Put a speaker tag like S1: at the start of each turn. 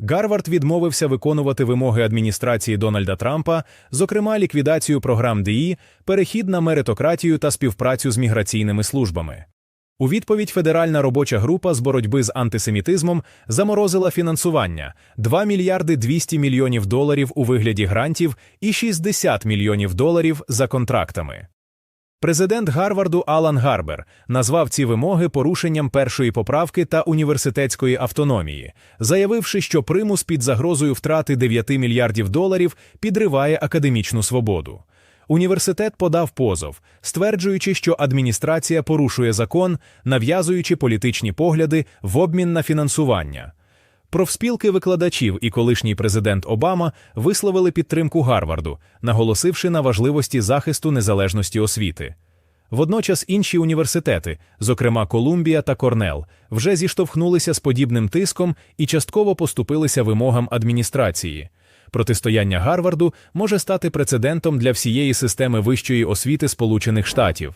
S1: Гарвард відмовився виконувати вимоги адміністрації Дональда Трампа, зокрема ліквідацію програм ДІ, перехід на меритократію та співпрацю з міграційними службами. У відповідь Федеральна робоча група з боротьби з антисемітизмом заморозила фінансування 2 мільярди 200 мільйонів доларів у вигляді грантів і 60 мільйонів доларів за контрактами. Президент Гарварду Алан Гарбер назвав ці вимоги порушенням першої поправки та університетської автономії, заявивши, що примус під загрозою втрати 9 мільярдів доларів підриває академічну свободу. Університет подав позов, стверджуючи, що адміністрація порушує закон, нав'язуючи політичні погляди в обмін на фінансування. Профспілки викладачів і колишній президент Обама висловили підтримку Гарварду, наголосивши на важливості захисту незалежності освіти. Водночас інші університети, зокрема Колумбія та Корнел, вже зіштовхнулися з подібним тиском і частково поступилися вимогам адміністрації. Протистояння Гарварду може стати прецедентом для всієї системи вищої освіти Сполучених Штатів.